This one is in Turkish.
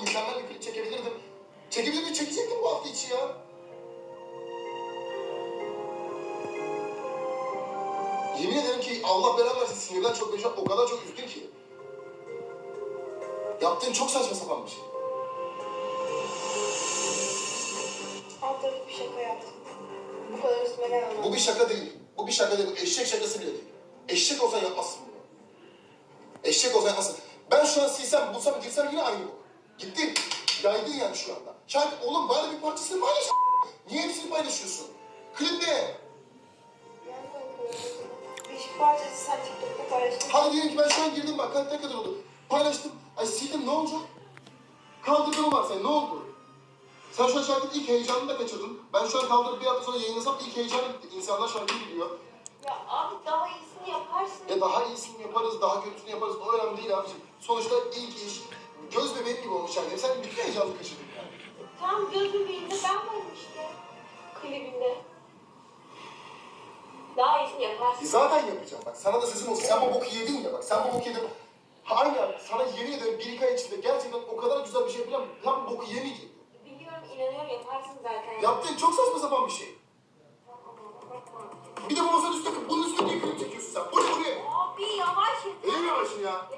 mükemmel bir klip çekebilirdim. Çekebilirdim, çekecektim bu hafta içi ya. Yemin ederim ki Allah versin sinirden çok beni o kadar çok üzdün ki. Yaptığın çok saçma sapan bir şey. Alt tarafı bir şaka yaptım. Bu kadar üstüme ne Bu bir şaka değil. Bu bir şaka değil. Bu eşek şakası bile değil. Eşek olsan yapmazsın bunu. Eşek olsan yapmazsın. Ben şu an silsem, bulsam, girsem yine aynı bu. Gittin. Yaydın yani şu anda. Şarkı oğlum bari bir parçasını paylaş. Niye hepsini paylaşıyorsun? Klip ne? Bir parçası sen TikTok'ta paylaştın. Hadi diyelim ki ben şu an girdim bak kaç ne kadar oldu. Paylaştım. Ay sildim ne olacak? Kaldırdım var sen ne oldu? Sen şu an şarkının ilk heyecanını da kaçırdın. Ben şu an kaldırıp bir hafta sonra yayınlasam ilk heyecan bitti. İnsanlar şarkıyı biliyor. Ya abi daha iyisini yaparsın. Ya daha iyisini yaparız, daha kötüsünü yaparız. O önemli değil abiciğim. Sonuçta ilk iş göz yani vazgeçildik yani. Tam göz bebeğinde ben varım işte. Klibinde. Daha iyisini yaparsın. E zaten yapacağım bak. Sana da sesim olsun. Sen bu boku yedin ya bak. Sen bu boku yedin. Hayır sana yemin ederim bir iki ay içinde gerçekten o kadar güzel bir şey plan, plan boku yemeyecek. Biliyorum inanıyorum yaparsın zaten. Yaptığın çok saçma sapan bir şey. Bir de bu masanın üstüne, bunun üstüne niye klip çekiyorsun sen? Buraya buraya. Abi yavaş et. Elim yavaşın ya.